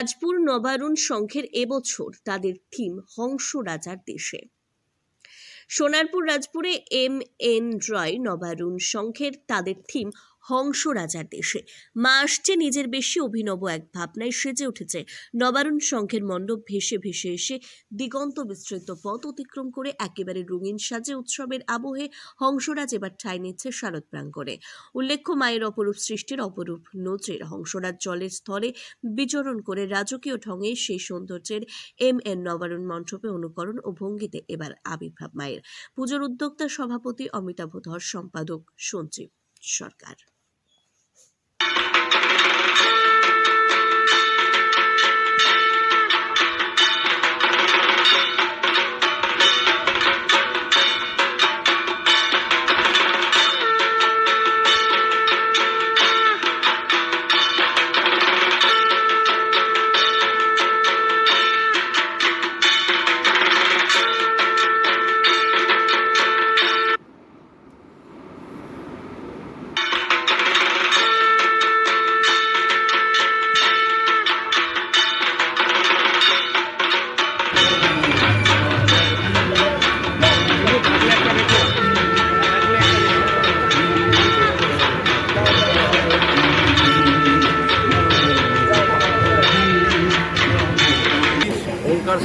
রাজপুর নবারুণ সংঘের এবছর তাদের থিম হংস রাজার দেশে। সোনারপুর রাজপুরে এম এন রয় নবারুণ সংঘের তাদের থিম হংস রাজার দেশে। মা আসছে নিজের বেশি অভিনব এক ভাবনায় সেজে উঠেছে। নবারুণ সংঘের মণ্ডপ ভেসে ভেসে এসে দিগন্ত বিস্তৃত পথ অতিক্রম করে একেবারে রঙিন সাজে উৎসবের আবহে হংসরাজ এবার ঠাঁই নিচ্ছে শারদ প্রাঙ্গণে। উল্লেখ্য, মায়ের অপরূপ সৃষ্টির অপরূপ নজরের হংসরাজ জলের স্থলে বিচরণ করে রাজকীয় ঢঙে সেই সৌন্দর্যের এম এন নবারুণ মণ্ডপে অনুকরণ ও ভঙ্গিতে এবার আবির্ভাব মায়ের। পুজোর উদ্যোক্তা সভাপতি অমিতাভ ধর, সম্পাদক সঞ্জীব সরকার।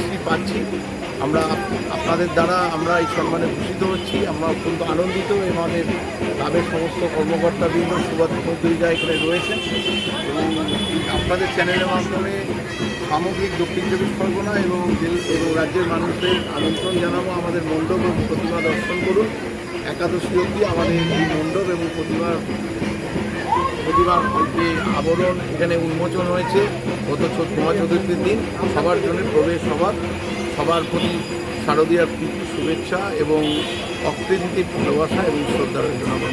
শ্রী পাচ্ছি। আমরা আপনাদের দ্বারা আমরা এই সম্মানে ভূষিত হচ্ছি। আমরা অত্যন্ত আনন্দিত আমাদের ক্লাবের সমস্ত কর্মকর্তাবৃন্দ সুবাদা এখানে রয়েছে এবং আপনাদের চ্যানেলের মাধ্যমে সামগ্রিক দক্ষিণ চব্বিশ পরগনা এবং এবং রাজ্যের মানুষদের আমন্ত্রণ জানাব। আমাদের মণ্ডপ এবং প্রতিমা দর্শন করুন। একাদশী অবধি আমাদের এই মণ্ডপ এবং প্রতিমার প্রতিমার যে আবরণ এখানে উন্মোচন হয়েছে, গত চোদ্দমা চতুর্থীর দিন সবার জন্য প্রবেশ সবার সবার প্রতি শারদীয়ার প্রীতি, শুভেচ্ছা এবং অকৃতিতে ভালোবাসা এবং শ্রদ্ধার জন্য আমার